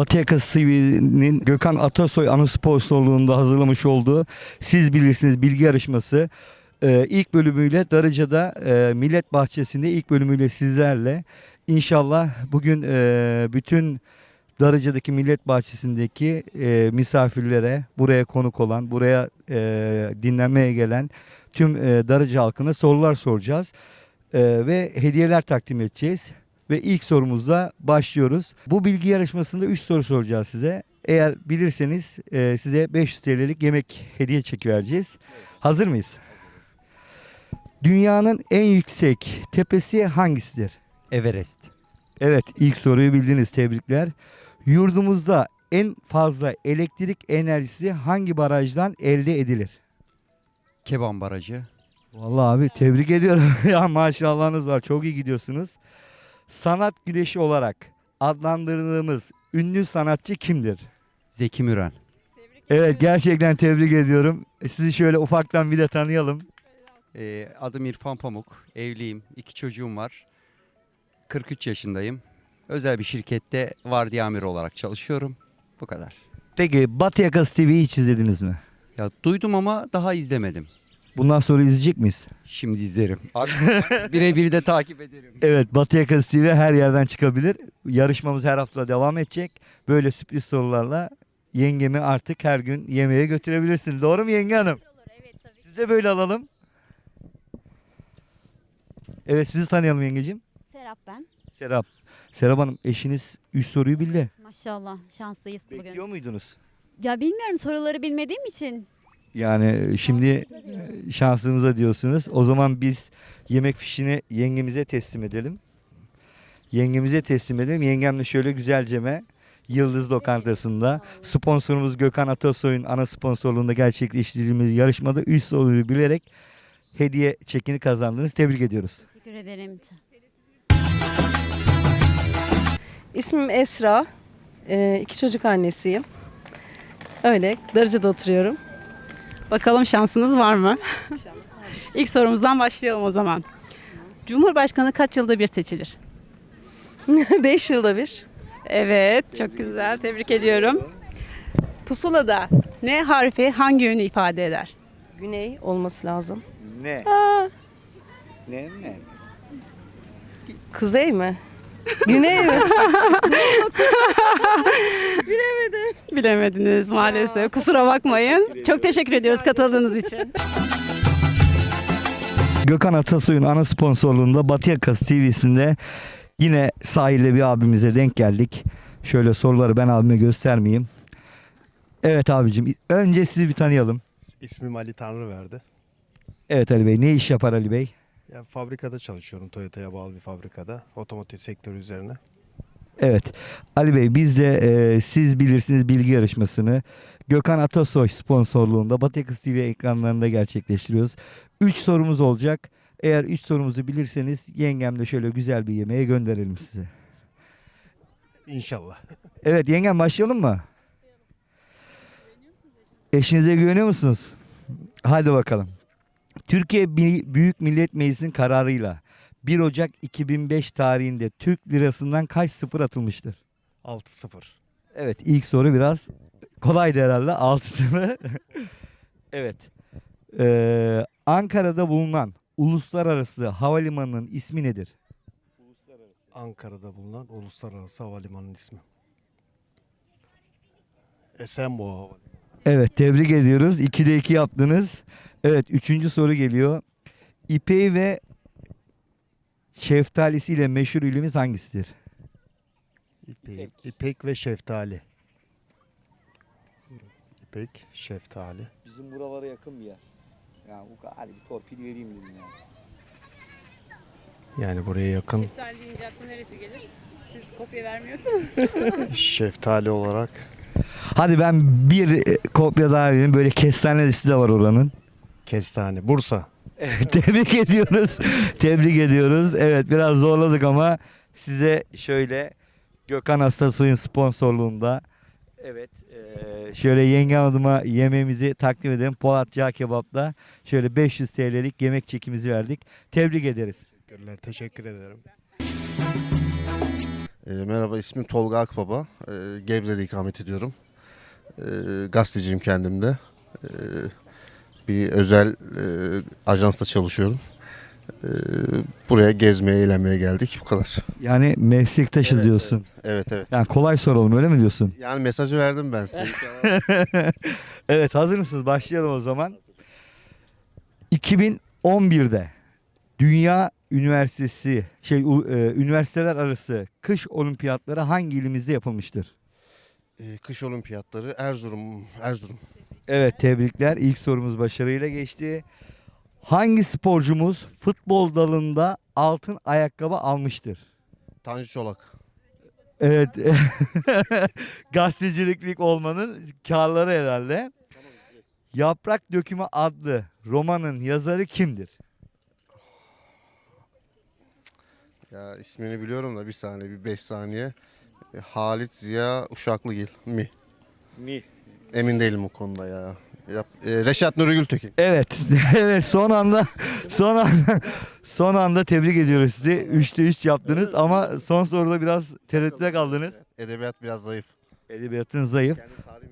Batı Yakası TV'nin Gökhan Atasoy anı sponsorluğunda hazırlamış olduğu Siz Bilirsiniz bilgi yarışması e, ilk bölümüyle Darıca'da e, Millet Bahçesi'nde ilk bölümüyle sizlerle inşallah bugün e, bütün Darıca'daki Millet Bahçesi'ndeki e, misafirlere, buraya konuk olan, buraya e, dinlenmeye gelen tüm e, Darıca halkına sorular soracağız. E, ve hediyeler takdim edeceğiz. Ve ilk sorumuzla başlıyoruz. Bu bilgi yarışmasında 3 soru soracağız size. Eğer bilirseniz e, size 500 TL'lik yemek hediye çeki vereceğiz. Hazır mıyız? Dünyanın en yüksek tepesi hangisidir? Everest. Evet ilk soruyu bildiniz tebrikler. Yurdumuzda en fazla elektrik enerjisi hangi barajdan elde edilir? Keban Barajı. Vallahi abi tebrik ediyorum. ya maşallahınız var. Çok iyi gidiyorsunuz. Sanat güneşi olarak adlandırdığımız ünlü sanatçı kimdir? Zeki Müren. Evet gerçekten tebrik ediyorum. Sizi şöyle ufaktan bir de tanıyalım. Ee, adım İrfan Pamuk. Evliyim. iki çocuğum var. 43 yaşındayım. Özel bir şirkette vardiya amiri olarak çalışıyorum. Bu kadar. Peki Batı Yakası TV'yi hiç izlediniz mi? Ya duydum ama daha izlemedim. Bundan sonra izleyecek miyiz? Şimdi izlerim. Birebir de takip ederim. Evet Batı Yakası TV her yerden çıkabilir. Yarışmamız her hafta devam edecek. Böyle sürpriz sorularla yengemi artık her gün yemeğe götürebilirsin. Doğru mu yenge hanım? Evet tabii. Size böyle alalım. Evet sizi tanıyalım yengecim. Serap ben. Serap. Serap Hanım eşiniz 3 soruyu bildi. Maşallah şanslıyız bugün. Bekliyor muydunuz? Ya bilmiyorum soruları bilmediğim için. Yani şimdi e, şansınıza diyorsunuz. O zaman biz yemek fişini yengemize teslim edelim. Yengemize teslim edelim. Yengem de şöyle güzelceme Yıldız Lokantası'nda sponsorumuz Gökhan Atasoy'un ana sponsorluğunda gerçekleştirdiğimiz yarışmada 3 soruyu bilerek hediye çekini kazandınız. Tebrik ediyoruz. Teşekkür ederim. İsmim Esra. Ee, iki çocuk annesiyim. Öyle. Darıca'da oturuyorum. Bakalım şansınız var mı? İlk sorumuzdan başlayalım o zaman. Cumhurbaşkanı kaç yılda bir seçilir? Beş yılda bir. Evet, çok güzel. Tebrik ediyorum. Pusulada ne harfi hangi yönü ifade eder? Güney olması lazım. Ne? Ne ne? Kuzey mi? Güney mi? Bilemediniz maalesef. Kusura bakmayın. Çok teşekkür ediyoruz katıldığınız için. Gökhan Atasoy'un ana sponsorluğunda Batı Yakası TV'sinde yine sahilde bir abimize denk geldik. Şöyle soruları ben abime göstermeyeyim. Evet abicim önce sizi bir tanıyalım. İsmim Ali Tanrıverdi. Evet Ali Bey ne iş yapar Ali Bey? Ya fabrikada çalışıyorum. Toyota'ya bağlı bir fabrikada. Otomotiv sektörü üzerine. Evet Ali Bey biz de e, siz bilirsiniz bilgi yarışmasını Gökhan Atasoy sponsorluğunda Batı TV ekranlarında gerçekleştiriyoruz. 3 sorumuz olacak. Eğer 3 sorumuzu bilirseniz yengemle şöyle güzel bir yemeğe gönderelim size. İnşallah. Evet yengem başlayalım mı? Eşinize güveniyor musunuz? Hadi bakalım. Türkiye Büyük Millet Meclisi'nin kararıyla 1 Ocak 2005 tarihinde Türk lirasından kaç sıfır atılmıştır? 6-0. Evet ilk soru biraz kolaydı herhalde 6-0. evet. Ee, Ankara'da bulunan uluslararası havalimanının ismi nedir? Ankara'da bulunan Uluslararası Havalimanı'nın ismi. Esenboğa Havalimanı. Evet tebrik ediyoruz. 2'de 2 yaptınız. Evet üçüncü soru geliyor. İpeği ve şeftalisiyle meşhur ilimiz hangisidir? İpek, İpek ve Şeftali. İpek, Şeftali. Bizim buralara yakın bir yer. Ya bu galiba bir torpil vereyim dedim ya. Yani buraya yakın Şeftali deyince aklı neresi gelir? Siz kopya vermiyorsunuz. Şeftali olarak Hadi ben bir e, kopya daha vereyim. Böyle kestanelisi de var oranın. Kestane. Bursa. Evet, tebrik ediyoruz. tebrik ediyoruz. Evet biraz zorladık ama size şöyle Gökhan Astasoy'un sponsorluğunda evet eee, şöyle yengem adıma yemeğimizi takdim edelim. Polat Cağ Kebap'ta şöyle 500 TL'lik yemek çekimizi verdik. Tebrik ederiz. Teşekkürler. Teşekkür ederim. E, merhaba ismim Tolga Akbaba. E, Gebze'de ikamet ediyorum. E, gazeteciyim kendim de. E, bir özel e, ajansta çalışıyorum. E, buraya gezmeye, eğlenmeye geldik. Bu kadar. Yani meslektaşı diyorsun. Evet evet. Yani kolay soralım öyle mi diyorsun? Yani mesajı verdim ben size. evet hazır mısınız? Başlayalım o zaman. 2011'de Dünya Üniversitesi şey u- e, üniversiteler arası kış olimpiyatları hangi ilimizde yapılmıştır? E, kış olimpiyatları Erzurum. Erzurum. Evet tebrikler. İlk sorumuz başarıyla geçti. Hangi sporcumuz futbol dalında altın ayakkabı almıştır? Tanju Çolak. Evet. Gazeteciliklik olmanın karları herhalde. Yaprak Dökümü adlı romanın yazarı kimdir? Ya ismini biliyorum da bir saniye, bir beş saniye. E, Halit Ziya Uşaklıgil mi? Mi. Emin değilim o konuda ya. Yap, e, Reşat Nuri Gültekin. Evet. evet son anda son anda son anda tebrik ediyoruz sizi. 3'te 3 yaptınız ama son soruda biraz tereddütte kaldınız. Edebiyat biraz zayıf. Edebiyatın zayıf.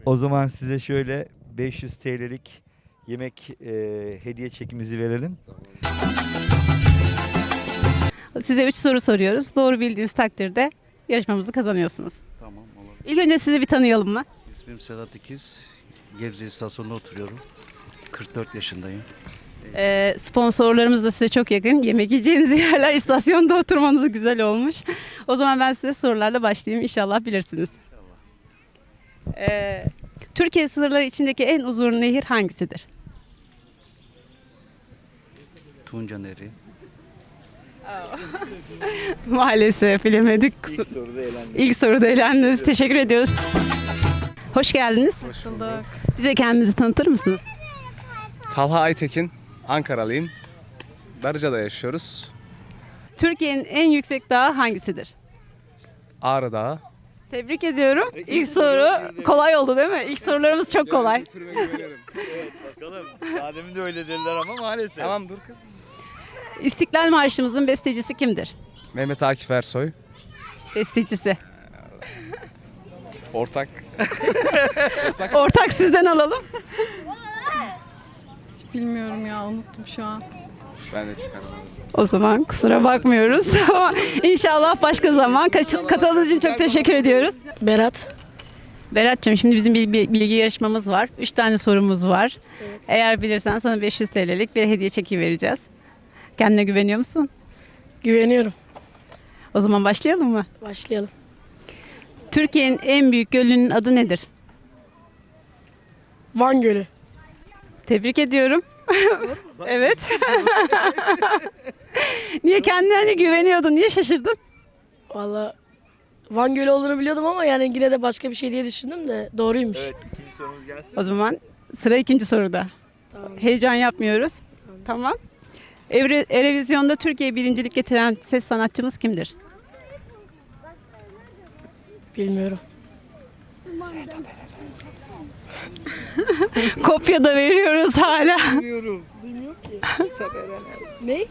O zaman size şöyle 500 TL'lik yemek e, hediye çekimizi verelim. Size 3 soru soruyoruz. Doğru bildiğiniz takdirde yarışmamızı kazanıyorsunuz. Tamam. İlk önce sizi bir tanıyalım mı? İsmim Sedat İkiz. Gebze istasyonunda oturuyorum. 44 yaşındayım. Ee, sponsorlarımız da size çok yakın. Yemek yiyeceğiniz yerler istasyonda oturmanız güzel olmuş. O zaman ben size sorularla başlayayım. İnşallah bilirsiniz. Ee, Türkiye sınırları içindeki en uzun nehir hangisidir? Tunca Nehri. Maalesef bilemedik. Kusur- soruda eğlendim. İlk soruda eğlendiniz. Teşekkür ediyoruz. Hoş geldiniz. Hoş bulduk. Bize kendinizi tanıtır mısınız? Talha Aytekin, Ankaralıyım. Darıca'da yaşıyoruz. Türkiye'nin en yüksek dağı hangisidir? Ağrı Dağı. Tebrik ediyorum. İlk soru kolay oldu değil mi? İlk sorularımız çok kolay. Bakalım. Daha demin de öyle dediler ama maalesef. tamam dur kız. İstiklal Marşımızın bestecisi kimdir? Mehmet Akif Ersoy. Bestecisi. Ortak. Ortak sizden alalım. Bilmiyorum ya unuttum şu an. Ben de çıkaramadım. O zaman kusura bakmıyoruz. Ama İnşallah başka zaman. Katıldığınız için çok teşekkür ediyoruz. Berat. Berat'cığım şimdi bizim bir bilgi yarışmamız var. Üç tane sorumuz var. Eğer bilirsen sana 500 TL'lik bir hediye çeki vereceğiz. Kendine güveniyor musun? Güveniyorum. O zaman başlayalım mı? Başlayalım. Türkiye'nin en büyük gölünün adı nedir? Van Gölü. Tebrik ediyorum. evet. Niye kendine hani güveniyordun? Niye şaşırdın? Valla Van Gölü olduğunu biliyordum ama yani yine de başka bir şey diye düşündüm de doğruymuş. ikinci sorumuz gelsin. O zaman sıra ikinci soruda. Tamam. Heyecan yapmıyoruz. Tamam. Evre, Erevizyon'da Türkiye birincilik getiren ses sanatçımız kimdir? Bilmiyorum. Kopya da veriyoruz hala. Ne?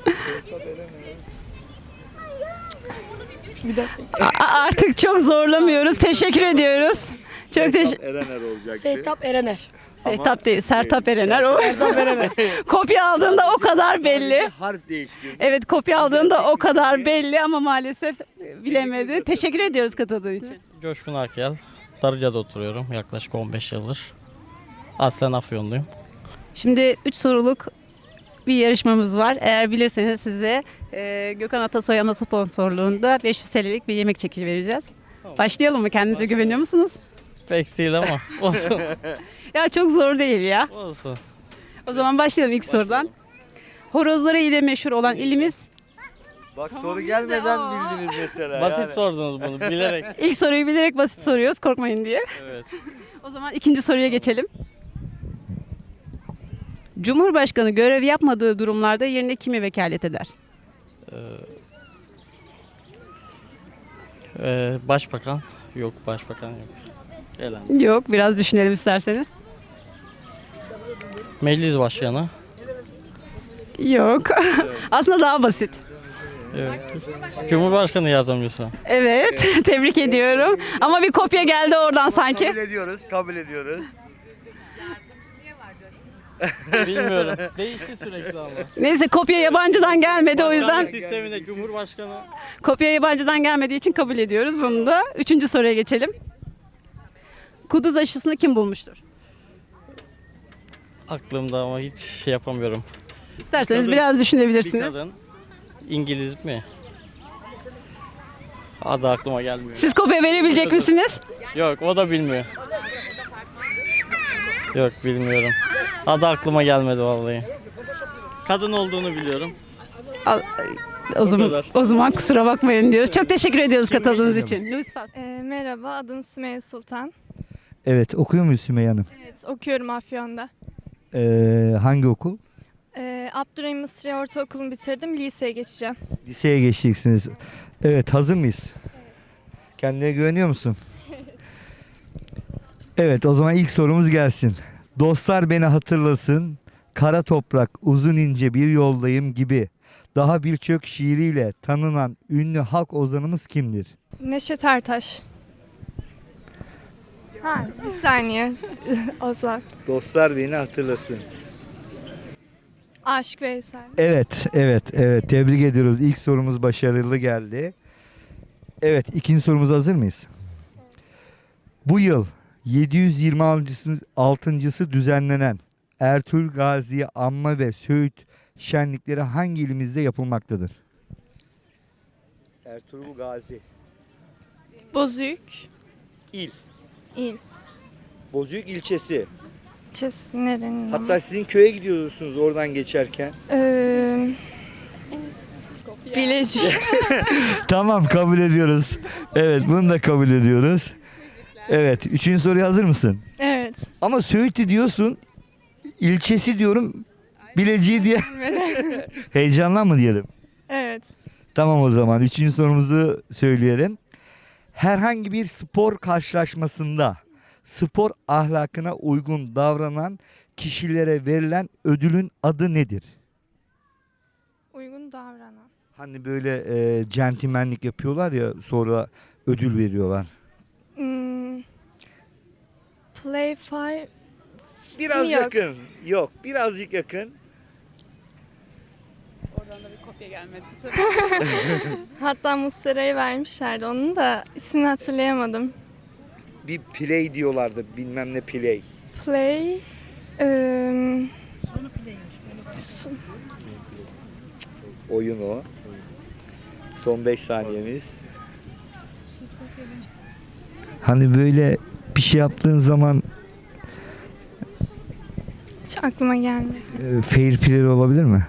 bir daha söyle. A- artık çok zorlamıyoruz. Teşekkür ediyoruz. Çok teşekkür Erener olacaktı. Sehtap Erener. Sehtap değil, Sertap Erener. O Sertap Erener. kopya aldığında o kadar belli. Harf değiştirdi. Evet kopya aldığında o kadar belli ama maalesef bilemedi. Teşekkür ediyoruz katıldığın için. Coşkun Akyel. Darıca'da oturuyorum yaklaşık 15 yıldır. Aslen Afyonluyum. Şimdi 3 soruluk bir yarışmamız var. Eğer bilirseniz size e, Gökhan Atasoy ana sponsorluğunda 500 TL'lik bir yemek çeki vereceğiz. Başlayalım mı? Kendinize güveniyor musunuz? Pek değil ama olsun. Ya çok zor değil ya. olsun. O zaman başlayalım ilk sorudan. Horozları ile meşhur olan ilimiz. Bak soru gelmeden bildiniz mesela. Basit yani. sordunuz bunu bilerek. İlk soruyu bilerek basit soruyoruz korkmayın diye. Evet. O zaman ikinci soruya geçelim. Cumhurbaşkanı görev yapmadığı durumlarda yerine kimi vekalet eder? Ee, başbakan. Yok başbakan yok. Gelen. Yok biraz düşünelim isterseniz. Meclis başkanı. Yok. Aslında daha basit. Evet. Cumhurbaşkanı yardımcısı. Evet, tebrik ediyorum. Ama bir kopya geldi oradan sanki. ediyoruz, kabul ediyoruz. Bilmiyorum. Değişti sürekli ama. Neyse kopya yabancıdan gelmedi o yüzden sisteminde Cumhurbaşkanı kopya yabancıdan gelmediği için kabul ediyoruz bunu da. Üçüncü soruya geçelim. Kuduz aşısını kim bulmuştur? aklımda ama hiç şey yapamıyorum. İsterseniz kadın- biraz Bir düşünebilirsiniz. kadın İngiliz mi? Adı aklıma gelmiyor. Siz kopya verebilecek misiniz? Yok o da bilmiyor. Yok bilmiyorum. Adı aklıma gelmedi vallahi. Kadın olduğunu biliyorum. Al- O zaman, kadar. o zaman kusura bakmayın diyoruz. Çok teşekkür ediyoruz katıldığınız için. Louis. Ee, merhaba, adım Sümeyye Sultan. Evet, okuyor muyuz Sümeyye Hanım? Evet, okuyorum Afyon'da. Ee, hangi okul? Ee, Abdurrahim Mısri Ortaokulu'nu bitirdim, liseye geçeceğim. Liseye geçeceksiniz. Evet, hazır mıyız? Kendine güveniyor musun? Evet, o zaman ilk sorumuz gelsin. Dostlar beni hatırlasın, kara toprak, uzun ince bir yoldayım gibi daha birçok şiiriyle tanınan ünlü halk ozanımız kimdir? Neşet Ertaş. Ha, bir saniye. Ozan. Dostlar beni hatırlasın. Aşık Veysel. Evet, evet, evet. Tebrik ediyoruz. İlk sorumuz başarılı geldi. Evet, ikinci sorumuza hazır mıyız? Bu yıl 726. altıncısı düzenlenen Ertuğrul Gazi Anma ve Söğüt şenlikleri hangi ilimizde yapılmaktadır? Ertuğrul Gazi. Bozüyük. İl. İl. Bozüyük ilçesi. Çes, nerenin? Hatta sizin köye gidiyorsunuz oradan geçerken. Ee, Bilecik. Tamam kabul ediyoruz. Evet bunu da kabul ediyoruz. Evet üçüncü soruya hazır mısın? evet. Ama Söğüt'ü diyorsun ilçesi diyorum Bileciği diye heyecanlan mı diyelim? Evet. Tamam o zaman üçüncü sorumuzu söyleyelim. Herhangi bir spor karşılaşmasında spor ahlakına uygun davranan kişilere verilen ödülün adı nedir? Uygun davranan. Hani böyle e, centilmenlik yapıyorlar ya sonra ödül veriyorlar. Hmm, play five. Biraz Yok. yakın. Yok, birazcık yakın. Kopya gelmedi. Hatta Muslera'ya vermişlerdi onu da ismini hatırlayamadım. Bir play diyorlardı, bilmem ne play. Play. eee, Su- Oyun o. Son 5 saniyemiz. Hani böyle bir şey yaptığın zaman Hiç aklıma gelmedi. e, fair play olabilir mi?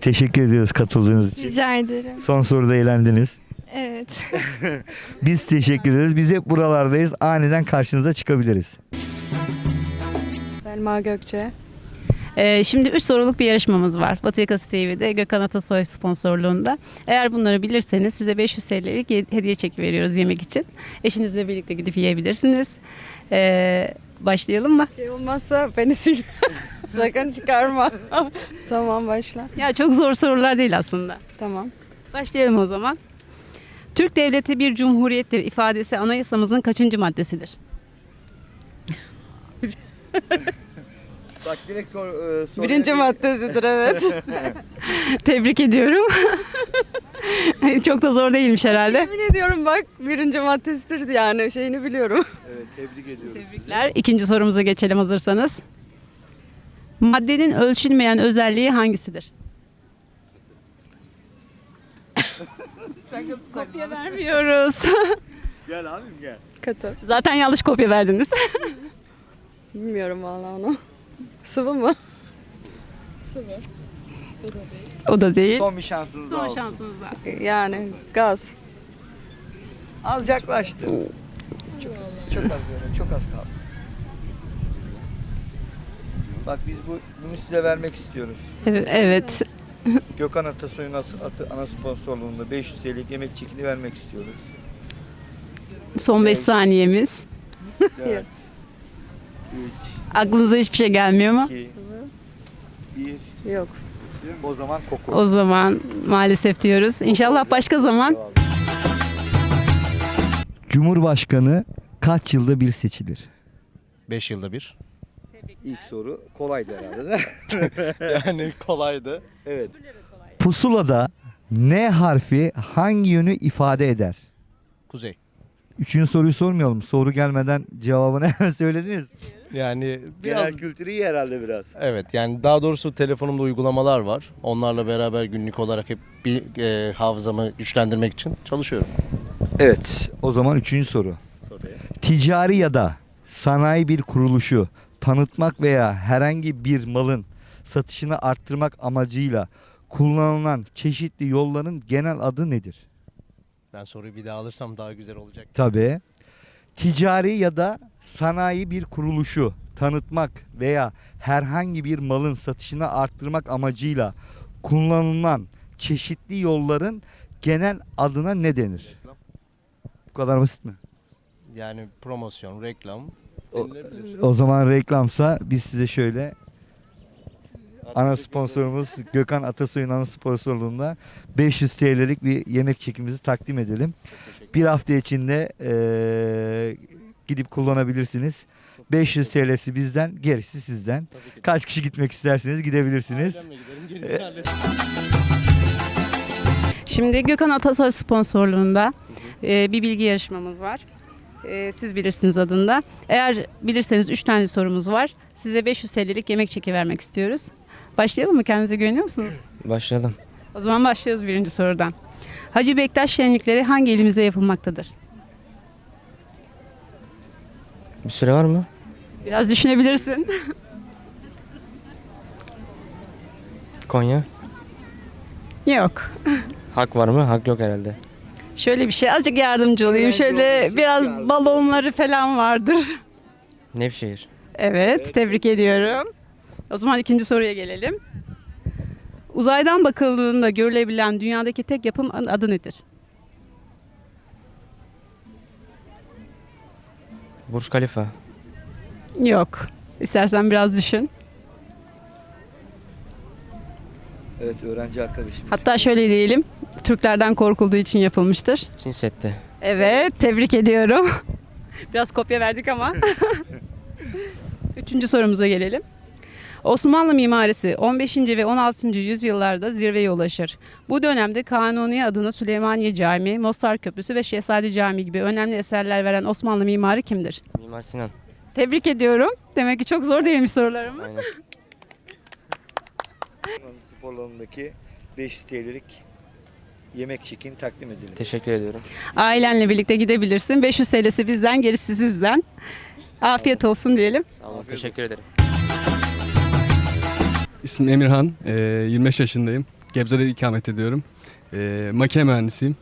Teşekkür ediyoruz katıldığınız için. Rica ederim. Son soruda eğlendiniz. Evet. Biz teşekkür ederiz. Biz hep buralardayız. Aniden karşınıza çıkabiliriz. Selma Gökçe. Ee, şimdi 3 soruluk bir yarışmamız var. Batı Yakası TV'de Gökhan Atasoy sponsorluğunda. Eğer bunları bilirseniz size 500 TL'lik ye- hediye çeki veriyoruz yemek için. Eşinizle birlikte gidip yiyebilirsiniz. Ee, başlayalım mı? Şey olmazsa beni sil. Sakın çıkarma. tamam başla. Ya çok zor sorular değil aslında. Tamam. Başlayalım o zaman. Türk devleti bir cumhuriyettir ifadesi anayasamızın kaçıncı maddesidir? Bak direkt Birinci maddesidir evet. Tebrik ediyorum. çok da zor değilmiş herhalde. Yemin ediyorum bak birinci maddesidir yani şeyini biliyorum. Evet, tebrik ediyoruz. Tebrikler. İkinci sorumuza geçelim hazırsanız. Maddenin ölçülmeyen özelliği hangisidir? kopya vermiyoruz. Gel abim gel. Katı. Zaten yanlış kopya verdiniz. Bilmiyorum vallahi onu. Sıvı mı? o da değil. Son bir şansınız daha Son olsun. şansınız var. Yani gaz. Az yaklaştı. Çok, çok az böyle, çok az kaldı. Bak biz bu, bunu size vermek istiyoruz. Evet, evet. Gökhan Atasoy'un atı- ana sponsorluğunda 500 TL'lik yemek çekini vermek istiyoruz. Son 5 saniyemiz. 4, 3, Aklınıza hiçbir şey gelmiyor mu? 2, 1. Yok. O zaman koku. O zaman maalesef diyoruz. İnşallah başka zaman. Cumhurbaşkanı kaç yılda bir seçilir? 5 yılda bir. İlk soru kolaydı herhalde. Yani kolaydı. evet. Pusulada N harfi hangi yönü ifade eder? Kuzey. Üçüncü soruyu sormayalım. Soru gelmeden cevabını hemen söylediniz. Yani biraz Genel kültürü iyi herhalde biraz. evet yani daha doğrusu telefonumda uygulamalar var. Onlarla beraber günlük olarak hep bir e, hafızamı güçlendirmek için çalışıyorum. Evet. O zaman üçüncü soru. Ticari ya da sanayi bir kuruluşu tanıtmak veya herhangi bir malın satışını arttırmak amacıyla kullanılan çeşitli yolların genel adı nedir? Ben soruyu bir daha alırsam daha güzel olacak. Tabii. Ticari ya da sanayi bir kuruluşu tanıtmak veya herhangi bir malın satışını arttırmak amacıyla kullanılan çeşitli yolların genel adına ne denir? Bu kadar basit mi? Yani promosyon, reklam. O- zaman reklamsa biz size şöyle ana sponsorumuz Gökhan Atasoy'un ana sponsorluğunda 500 TL'lik bir yemek çekimizi takdim edelim. Bir hafta içinde eee, gidip kullanabilirsiniz. 500 TL'si bizden, gerisi sizden. Kaç kişi gitmek isterseniz gidebilirsiniz. Giderim. Şimdi Gökhan Atasoy sponsorluğunda e, bir bilgi yarışmamız var. E, siz bilirsiniz adında. Eğer bilirseniz 3 tane sorumuz var. Size 500 TL'lik yemek çeki vermek istiyoruz. Başlayalım mı? Kendinize güveniyor musunuz? Başlayalım. O zaman başlıyoruz birinci sorudan. Hacı Bektaş şenlikleri hangi ilimizde yapılmaktadır? Bir süre var mı? Biraz düşünebilirsin. Konya. Yok. Hak var mı? Hak yok herhalde. Şöyle bir şey azıcık yardımcı olayım. Şöyle biraz balonları falan vardır. Nevşehir. Evet, tebrik ediyorum. O zaman ikinci soruya gelelim. Uzaydan bakıldığında görülebilen dünyadaki tek yapım adı nedir? Burj Khalifa. Yok. İstersen biraz düşün. Evet öğrenci arkadaşım. Hatta şöyle diyelim. Türklerden korkulduğu için yapılmıştır. Çin Seddi. Evet, tebrik ediyorum. Biraz kopya verdik ama. Üçüncü sorumuza gelelim. Osmanlı mimarisi 15. ve 16. yüzyıllarda zirveye ulaşır. Bu dönemde Kanuni adına Süleymaniye Camii, Mostar Köprüsü ve Şehzade Camii gibi önemli eserler veren Osmanlı mimarı kimdir? Mimar Sinan. Tebrik ediyorum. Demek ki çok zor değilmiş sorularımız. Aynen. Sporlarındaki 500 TL'lik yemek çekini takdim edelim. Teşekkür ediyorum. Ailenle birlikte gidebilirsin. 500 TL'si bizden, gerisi sizden. Afiyet olsun diyelim. Sağ olun. Teşekkür ederim. İsmim Emirhan, eee, 25 yaşındayım. Gebze'de ikamet ediyorum. Eee, makine mühendisiyim.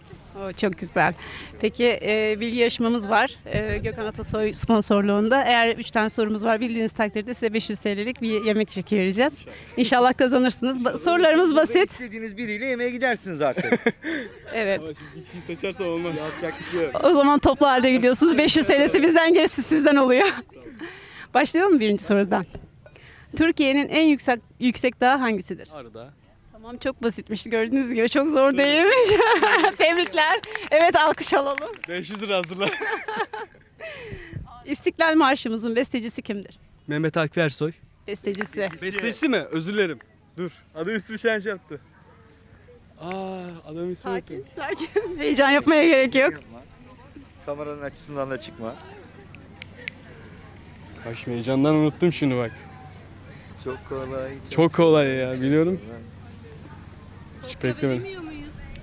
Oo, çok güzel. Peki e, bilgi yarışmamız var. E, Gökhan Atasoy sponsorluğunda. Eğer 3 tane sorumuz var bildiğiniz takdirde size 500 TL'lik bir yemek çeki vereceğiz. İnşallah kazanırsınız. Ba- sorularımız basit. İstediğiniz biriyle yemeğe gidersiniz artık. Evet. Bir kişiyi seçerse olmaz. Yapacak bir şey yok. O zaman toplu halde gidiyorsunuz. 500 TL'si bizden gerisi sizden oluyor. Başlayalım mı birinci sorudan? Türkiye'nin en yüksek yüksek dağı hangisidir? Arada. Tamam çok basitmiş gördüğünüz gibi çok zor değilmiş. Tebrikler. Evet alkış alalım. 500 lira hazırla. İstiklal Marşımızın bestecisi kimdir? Mehmet Akif Ersoy. Bestecisi. Bestesi mi? Özür dilerim. Dur. Adı üstü şen şey yaptı. Aa, adamın ismi Sakin, sakin. Heyecan yapmaya gerek yok. Kameranın açısından da çıkma. Şimdi heyecandan unuttum şunu bak. Çok kolay. Çok kolay ya biliyorum. Hiç beklemedim.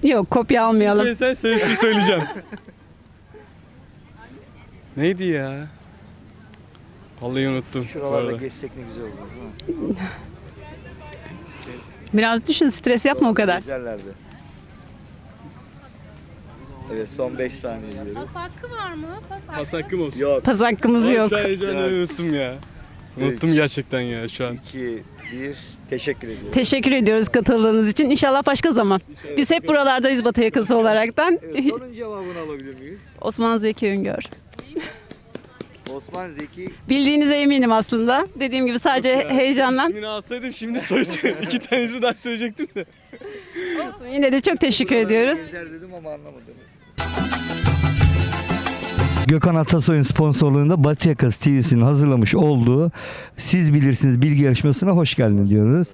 Yok kopya almayalım. Sen sen söyleyeceğim. Neydi ya? Vallahi unuttum. bu Şuralarda arada. geçsek ne güzel olur değil mi? Biraz düşün stres yapma o kadar. Güzellerde. Evet son 5 saniye diyoruz. hakkı var mı? Pas hakkım olsun. Yok. Pas hakkımız yok. Şu an heyecandan unuttum ya. Unuttum gerçekten ya şu an. 2, 1. Teşekkür ediyorum. Teşekkür ediyoruz katıldığınız için. İnşallah başka zaman. Biz hep buralardayız Batı yakası olaraktan. Evet, sorunun cevabını alabilir miyiz? Osman Zeki Üngör. Osman Zeki Bildiğinize eminim aslında. Dediğim gibi sadece heyecandan. İsmini alsaydım şimdi söylesem. İki tanesi daha söyleyecektim de. Olsun, Yine de çok teşekkür ediyoruz. dedim ama anlamadınız. Gökhan Atasoy'un sponsorluğunda Batı Yakası TV'sinin hazırlamış olduğu Siz Bilirsiniz bilgi yarışmasına hoş geldin diyoruz.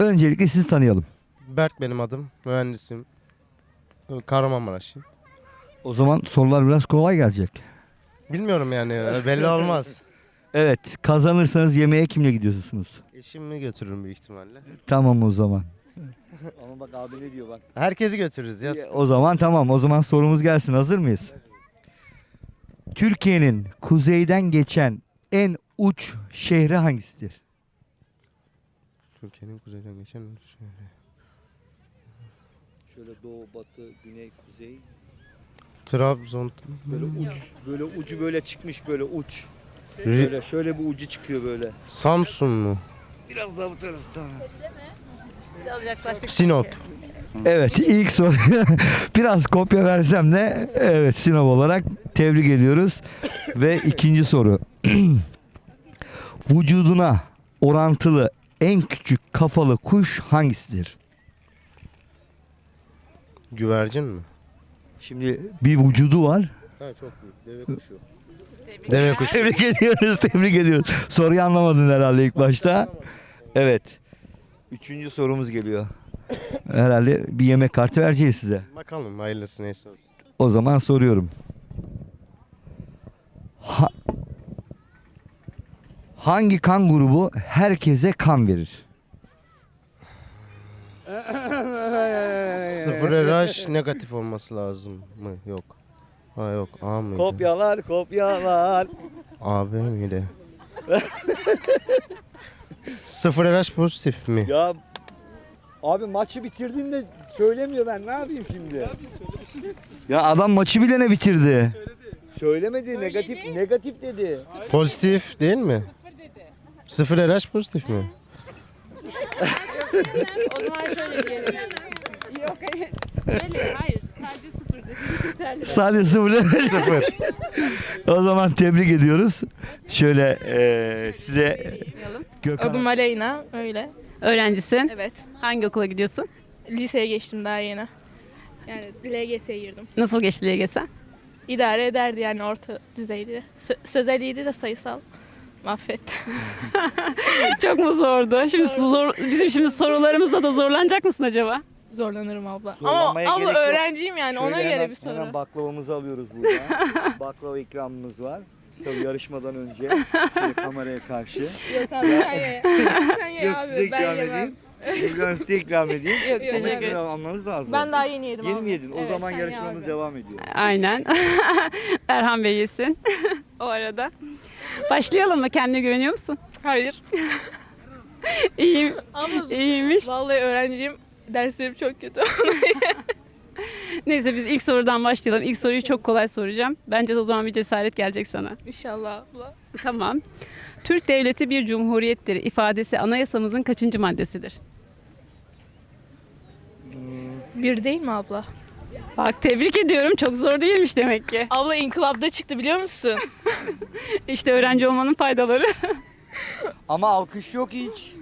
Öncelikle sizi tanıyalım. Berk benim adım. Mühendisim. Kahramanmaraş'ım. O zaman sorular biraz kolay gelecek. Bilmiyorum yani belli olmaz. Evet, kazanırsanız yemeğe kimle gidiyorsunuz? Eşimi götürürüm büyük ihtimalle. Tamam o zaman. Ama bak abi ne diyor bak. Herkesi götürürüz ya. O zaman tamam. O zaman sorumuz gelsin. Hazır mıyız? Türkiye'nin kuzeyden geçen en uç şehri hangisidir? Türkiye'nin kuzeyden geçen Şöyle doğu, batı, güney, kuzey. Trabzon. Böyle uç, böyle ucu böyle çıkmış böyle uç. Böyle şöyle bir ucu çıkıyor böyle. Samsun mu? Biraz daha bu tarafta. Sinop. Evet ilk soru biraz kopya versem de evet Sinop olarak tebrik ediyoruz. Ve ikinci soru. Vücuduna orantılı en küçük kafalı kuş hangisidir? Güvercin mi? Şimdi bir vücudu var. Ha çok büyük. Deve kuşu. Deve kuşu. Tebrik ediyoruz, tebrik ediyoruz. Soruyu anlamadın herhalde ilk başta. Evet. Üçüncü sorumuz geliyor. Herhalde bir yemek kartı vereceğiz size. Bakalım hayırlısı neyse olsun. O zaman soruyorum. Ha- hangi kan grubu herkese kan verir? Sıfır RH negatif olması lazım mı? Yok. Ha yok. A mıydı? Kopyalar, kopyalar. AB miydi? Sıfır RH pozitif mi? Ya abi maçı bitirdiğinde söylemiyor ben ne yapayım şimdi? Ya adam maçı bile ne bitirdi? Söylemedi negatif negatif dedi. Pozitif değil mi? Sıfır RH pozitif mi? O zaman şöyle diyelim. Yok hayır. Öyle, hayır. Sadece sıfır dedi. Sadece sıfır sıfır. o zaman tebrik ediyoruz. Şöyle eee, size Gökhan Adım Aleyna öyle. Öğrencisin. Evet. Hangi okula gidiyorsun? Liseye geçtim daha yeni. Yani LGS'ye girdim. Nasıl geçti LGS? İdare ederdi yani orta düzeydi. Sö- sözel iyiydi de sayısal mahvetti. Çok mu zordu? Şimdi zor, bizim şimdi sorularımızda da zorlanacak mısın acaba? Zorlanırım abla. Ama abla gerek yok. öğrenciyim yani ona Şöyle göre hemen- bir soru. Hemen baklavamızı alıyoruz burada. Baklava ikramımız var. Tabii yarışmadan önce şöyle kameraya karşı. Yok abi sen ye. sen ye Yok size abi ben ikram yemem. edeyim. Ben size ikram edeyim. Yok Ama teşekkür sizin ederim. almanız lazım. Ben daha yeni yedim Yeni abi. mi yedin? O Evet, zaman sen ye yarışmamız abi. devam ediyor. Aynen. Erhan Bey yesin. o arada. Başlayalım mı? Kendine güveniyor musun? Hayır. İyiyim. Abla İyiymiş. vallahi öğrenciyim. Derslerim çok kötü. Neyse biz ilk sorudan başlayalım. İlk soruyu çok kolay soracağım. Bence de o zaman bir cesaret gelecek sana. İnşallah abla. Tamam. Türk devleti bir cumhuriyettir ifadesi anayasamızın kaçıncı maddesidir? Bir değil mi abla? Bak tebrik ediyorum. Çok zor değilmiş demek ki. Abla inkılapta çıktı biliyor musun? İşte öğrenci olmanın faydaları. Ama alkış yok hiç.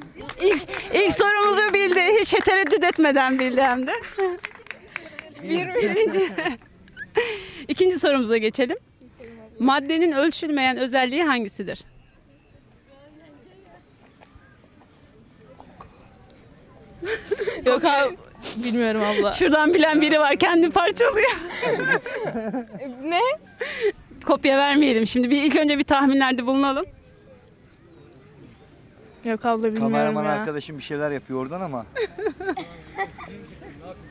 İlk, ilk sorumuzu bildi. Hiç tereddüt etmeden bildi hem de. Bir birinci. İkinci sorumuza geçelim. Maddenin ölçülmeyen özelliği hangisidir? Yok abi. Bilmiyorum abla. Şuradan bilen biri var kendini parçalıyor. ne? Kopya vermeyelim. Şimdi bir ilk önce bir tahminlerde bulunalım. Yok abla bilmiyorum Kameraman ya. arkadaşım bir şeyler yapıyor oradan ama.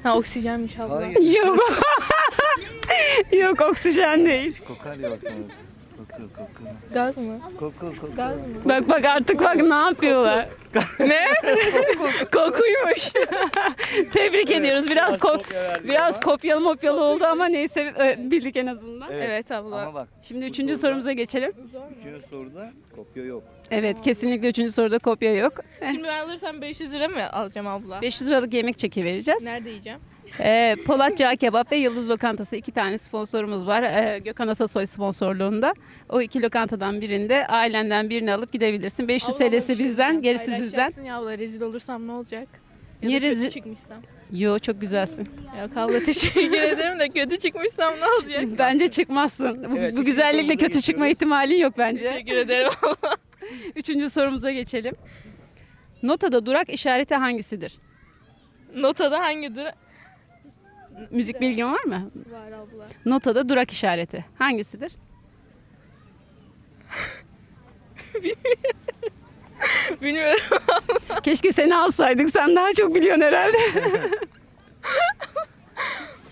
Ha oksijenmiş abla. Yok. Yok oksijen değil. Kokar ya ortalık. Koku koku. Gaz mı? Koku koku. Gaz mı? Bak bak artık bak ne yapıyorlar. ne? Kokuymuş. Tebrik ediyoruz. Biraz kop biraz kopyalı mopyalı oldu ama neyse e, bildik en azından. Evet, abla. Ama bak Şimdi üçüncü sorumuza geçelim. üçüncü soruda kopya yok. Evet kesinlikle üçüncü soruda kopya yok. Şimdi ben alırsam 500 lira mı alacağım abla? 500 liralık yemek çeki vereceğiz. Nerede yiyeceğim? Ee, Polatça Kebap ve Yıldız Lokantası iki tane sponsorumuz var. Ee, Gökhan Atasoy sponsorluğunda. O iki lokantadan birinde ailenden birini alıp gidebilirsin. 500 TL'si bizden, gerisi sizden. Ya abla rezil olursam ne olacak? Ya da kötü çıkmışsam. Yo çok güzelsin. Yok abla teşekkür ederim de kötü çıkmışsam ne olacak? Bence çıkmazsın. Bu, bu güzellikle kötü çıkma ihtimalin yok bence. Teşekkür ederim. Üçüncü sorumuza geçelim. Notada durak işareti hangisidir? Notada hangi dura? Müzik bilgin var mı? Var abla. Notada durak işareti hangisidir? Bilmiyorum. Keşke seni alsaydık. Sen daha çok biliyorsun herhalde.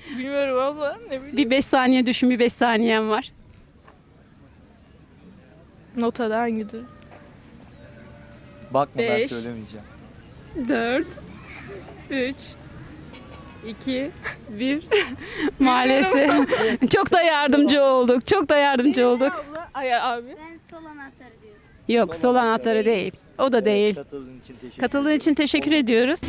Bilmiyorum abla. Ne bileyim. bir 5 saniye düşün. Bir 5 saniyen var. Notada hangi dura? Bakma ben Beş. söylemeyeceğim. 4 3 2 1 Maalesef. çok da yardımcı olduk. Çok da yardımcı olduk. Abla. Ay abi. Ben sol anahtarı diyorum. Yok, sol anahtarı değil. O da değil. Katıldığın için teşekkür Katıldığın için teşekkür ediyoruz.